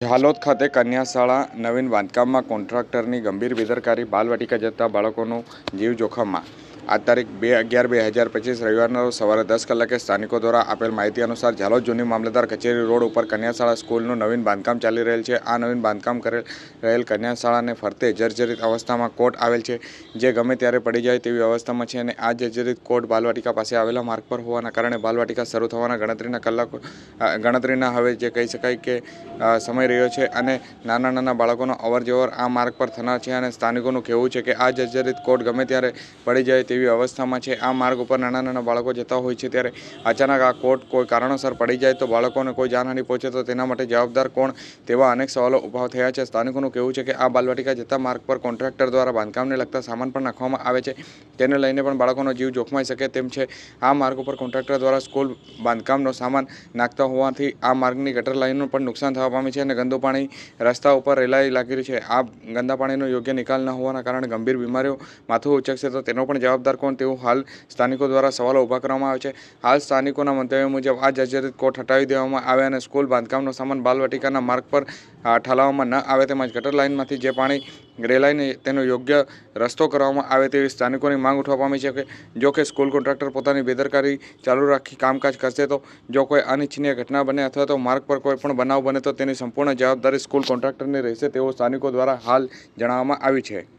હાલોદ ખાતે કન્યા શાળા નવીન બાંધકામમાં કોન્ટ્રાક્ટરની ગંભીર બેદરકારી બાલવાટિકા જતા બાળકોનું જીવ જોખમમાં આજ તારીખ બે અગિયાર બે હજાર પચીસ રવિવારના સવારે દસ કલાકે સ્થાનિકો દ્વારા આપેલ માહિતી અનુસાર ઝાલોદ જૂની મામલતદાર કચેરી રોડ ઉપર કન્યાશાળા સ્કૂલનું નવીન બાંધકામ ચાલી રહેલ છે. આ નવીન બાંધકામ કરેલ રહેલ કન્યાશાળાને ફરતે જર્જરિત અવસ્થામાં કોટ આવેલ છે, જે ગમે ત્યારે પડી જાય તેવી અવસ્થામાં છે અને આ જર્જરિત કોટ બાલવાટિકા પાસે આવેલા માર્ગ પર હોવાના કારણે બાલવાટિકા શરૂ થવાના ગણતરીના કલાકો ગણતરીના હવે જે કહી શકાય કે સમય રહ્યો છે અને નાના નાના બાળકોનો અવર આ માર્ગ પર થનાર છે અને સ્થાનિકોનું કહેવું છે કે આ જર્જરિત કોટ ગમે ત્યારે પડી જાય તેવી અવસ્થામાં છે. આ માર્ગ ઉપર નાના નાના બાળકો જતા હોય છે ત્યારે અચાનક આ કોટ કોઈ કારણોસર પડી જાય તો બાળકોને કોઈ જાનહાનિ પહોંચે તો તેના માટે જવાબદાર કોણ તેવા અનેક સવાલો ઊભા થયા છે. સ્થાનિકોનું કહેવું છે કે આ બાલવાટિકા જતા માર્ગ પર કોન્ટ્રાક્ટર દ્વારા બાંધકામને લગતા સામાન પણ નાખવામાં આવે છે. તેને લઈને પણ બાળકોનો જીવ જોખમાઈ શકે તેમ છે. આ માર્ગ ઉપર કોન્ટ્રાક્ટર દ્વારા સ્કૂલ બાંધકામનો સામાન નાખતા હોવાથી આ માર્ગની ગટર લાઇનનું પણ નુકસાન થવા પામી છે અને ગંદુ પાણી રસ્તા ઉપર રેલાઈ લાગી રહ્યું છે. આ ગંદા પાણીનો યોગ્ય નિકાલ ન હોવાના કારણે ગંભીર બીમારીઓ માથું ઉચકશે તો તેનો પણ જવાબદાર કોણ તેવું હાલ સ્થાનિકો દ્વારા સવાલો ઊભા કરવામાં આવે છે. હાલ સ્થાનિકોના મંતવ્ય મુજબ આ જર્જરિત કોર્ટ હટાવી દેવામાં આવે અને સ્કૂલ બાંધકામનો સામાન બાલવાટિકાના માર્ગ પર ઠાલવામાં ન આવે તેમજ ગટર લાઇનમાંથી જે પાણી રેલાઈને તેનો યોગ્ય રસ્તો કરવામાં આવે તેવી સ્થાનિકોની માંગ ઉઠવા પામી છે કે જો કે સ્કૂલ કોન્ટ્રાક્ટર પોતાની બેદરકારી ચાલુ રાખી કામકાજ કરશે તો જો કોઈ અનિચ્છનીય ઘટના બને અથવા તો માર્ગ પર કોઈ પણ બનાવ બને તો તેની સંપૂર્ણ જવાબદારી સ્કૂલ કોન્ટ્રાક્ટરની રહેશે તેવો સ્થાનિકો દ્વારા હાલ જણાવવામાં આવી છે.